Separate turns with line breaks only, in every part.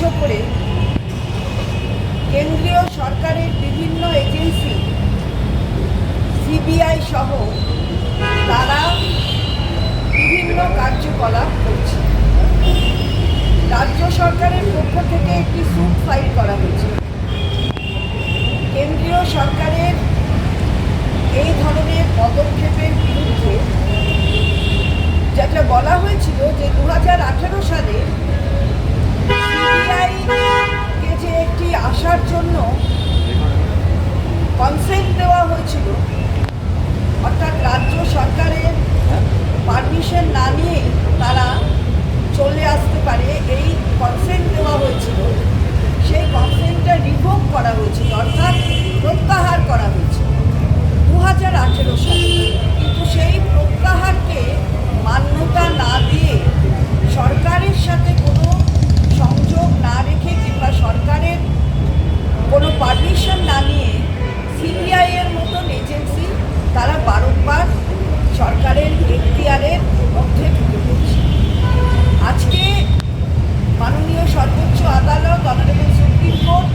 গ্রাহ্য করে কেন্দ্রীয় সরকারের বিভিন্ন এজেন্সি, সিবিআই সহ তারা বিভিন্ন কার্যকলাপ করছে। রাজ্য সরকারের পক্ষ থেকে একটি স্যুট ফাইল করা হয়েছে। কেন্দ্রীয় সরকারের এই ধরনের পদক্ষেপের বিরুদ্ধে যেটা বলা হয়েছিল যে দু হাজার আঠারো সালে কে যে একটি আসার জন্য কনসেন্ট দেওয়া হয়েছিল। অর্থাৎ রাজ্য সরকারের পারমিশন না নিয়ে তারা চলে আসতে পারে। এই কনসেন্ট দেওয়া হয়েছিল। সেই কনসেন্টটা রিভোক করা হয়েছিল। অর্থাৎ প্রত্যাহার করা হয়েছিল দু হাজার আঠেরো সালে কিন্তু সেই প্রত্যাহারকে মান্যতা না দিয়ে সরকারের সাথে কোনো সংযোগ না রেখে কিংবা সরকারের কোনো পারমিশন না নিয়ে সিবিআই এর মতন এজেন্সি তারা বারংবার সরকারের এখতিয়ারের মধ্যে ঢুকে পড়ছে আজকে মাননীয় সর্বোচ্চ আদালত অনারেবল সুপ্রিম কোর্ট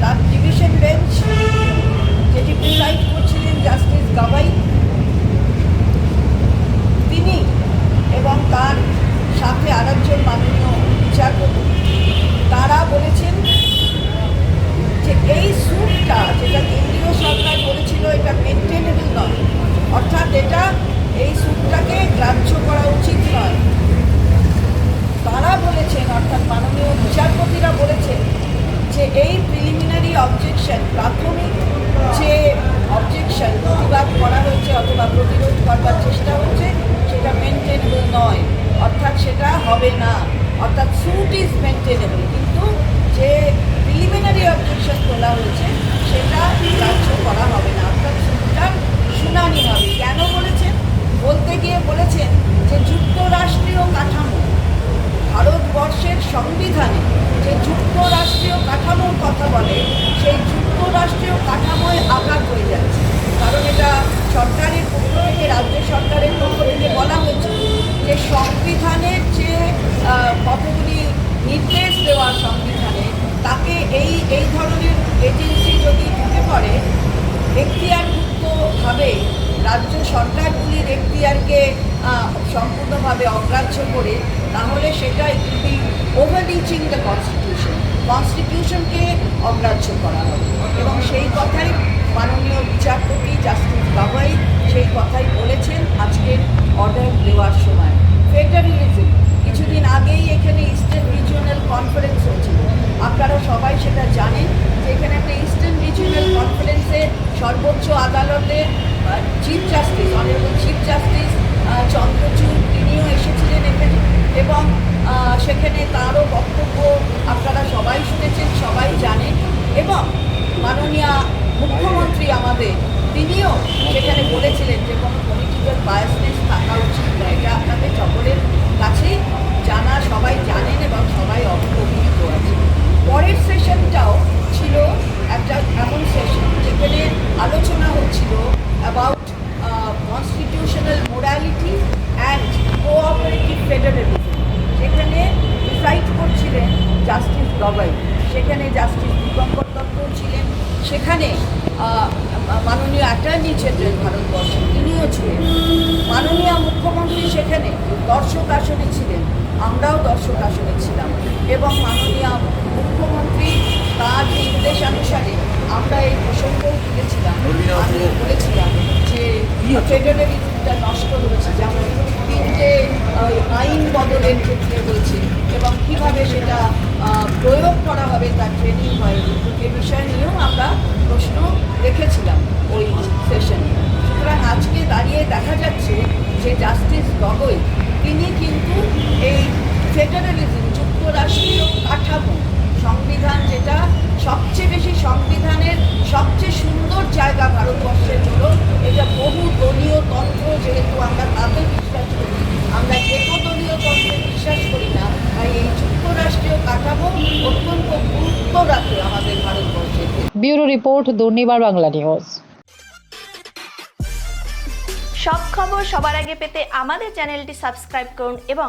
তার ডিভিশন বেঞ্চ যেটি প্রিসাইড করছিলেন জাস্টিস গাবাই তিনি এবং তার সাথে আরেকজন মাননীয় বিচারপতি তারা বলেছেন যে এই স্যুটটা যেটা কেন্দ্রীয় সরকার বলেছিল এটা মেনটেনেবল নয় অর্থাৎ এটা এই স্যুটটাকে গ্রাহ্য করা উচিত নয়। তারা বলেছেন, অর্থাৎ মাননীয় বিচারপতিরা বলেছেন যে এই প্রিলিমিনারি অবজেকশন প্রাথমিক যে অবজেকশন প্রতিবাদ করা হয়েছে অথবা প্রতিরোধ করবার চেষ্টা হচ্ছে, সেটা মেনটেনেবল নয়। অর্থাৎ সেটা হবে না। অর্থাৎ স্যুট ইজ মেনটেনেবল কিন্তু যে প্রিলিমিনারি অবজেকশন তোলা হয়েছে, সেটা গ্রাহ্য করা হবে না অর্থাৎ স্যুটটার শুনানি হবে কেন বলেছেন বলতে গিয়ে বলেছেন যে যুক্তরাষ্ট্রীয় কাঠামো ভারতবর্ষের সংবিধানে যে যুক্তরাষ্ট্রীয় কাঠামোর কথা বলে সেই যুক্তরাষ্ট্রীয় কাঠামোয় আঘাত হয়ে যাচ্ছে কারণ এটা সরকারের পক্ষ থেকে রাজ্য সরকারের পক্ষ থেকে বলা হয়েছে যে সংবিধানের যে কতগুলি নির্দেশ দেওয়া সংবিধানে তাকে এই এই ধরনের এজেন্সি যদি ঢুকে পড়ে, এখতিয়ারভুক্তভাবে রাজ্য সরকারগুলির এখতিয়ারকে সম্পূর্ণভাবে অগ্রাহ্য করে, তাহলে সেটা একটি ওভাররিচিং দ্য কনস্টিটিউশন কনস্টিটিউশনকে অগ্রাহ্য করা হবে। এবং সেই কথাই মাননীয় বিচারপতি জাস্টিস বাবাই সেই কথাই বলেছেন আজকের অর্ডার দেওয়ার সময়। আগেই এখানে ইস্টার্ন রিজিওনাল কনফারেন্স হয়েছিল। আপনারা সবাই সেটা জানেন যে এখানে একটা ইস্টার্ন রিজিওনাল কনফারেন্সে সর্বোচ্চ আদালতের চিফ জাস্টিস অনেকগুলো চিফ জাস্টিস চন্দ্রচূড় তিনিও এসেছিলেন এখানে এবং সেখানে তারও বক্তব্য আপনারা সবাই শুনেছেন সবাই জানেন এবং মাননীয় মুখ্যমন্ত্রী আমাদের তিনিও সেখানে বলেছিলেন যে কোনো পলিটিক্যাল বায়াসনেস থাকা উচিত নয় এটা আপনাদের সকলের কাছেই জানা সবাই জানেন এবং সবাই অবহিত আছে পরের সেশনটাও ছিল একটা এমন সেশন যেখানে হচ্ছিল about constitutional morality and cooperative federalism সেখানে ডিসাইড করছিলেন জাস্টিস গবাই সেখানে জাস্টিস দীপঙ্কর দত্ত ছিলেন, সেখানে মাননীয় অ্যাটর্নি জেনারেল ভারতবর্ষের তিনিও ছিলেন। মাননীয় মুখ্যমন্ত্রী সেখানে দর্শক আসনে ছিলেন, আমরাও দর্শক আসনে ছিলাম। এবং মাননীয় মুখ্যমন্ত্রী তার নির্দেশানুসারে আমরা এই প্রসঙ্গ তুলেছিলাম বলেছিলাম যে ফেডারেলিজমটা নষ্ট হয়েছে যেমন তিনটে আইন বদলের ক্ষেত্রে হয়েছে এবং কীভাবে সেটা প্রয়োগ করা হবে তার ট্রেনিং হয় এ বিষয় নিয়েও আমরা প্রশ্ন রেখেছিলাম ওই সেশনে সুতরাং আজকে দাঁড়িয়ে দেখা যাচ্ছে যে জাস্টিস গগৈ তিনি কিন্তু এই ফেডারেলিজম যুক্তরাষ্ট্রীয় কাঠামো সংবিধান যেটা সবচেয়ে বেশি সংবিধানের সবচেয়ে সুন্দর জায়গা ভারতবর্ষের হলো এটা বহু দলীয় তন্ত্র যেহেতু আমরা তাতে বিশ্বাস করি। আমরা একদলীয় তন্ত্রে বিশ্বাস করি না তাই এই যুক্তরাষ্ট্রীয় কাঠামো অত্যন্ত গুরুত্ব রাখে আমাদের ভারতবর্ষের
bureau report Durnibar Bangla news. সব খবর সবার আগে পেতে আমাদের চ্যানেলটি সাবস্ক্রাইব করুন এবং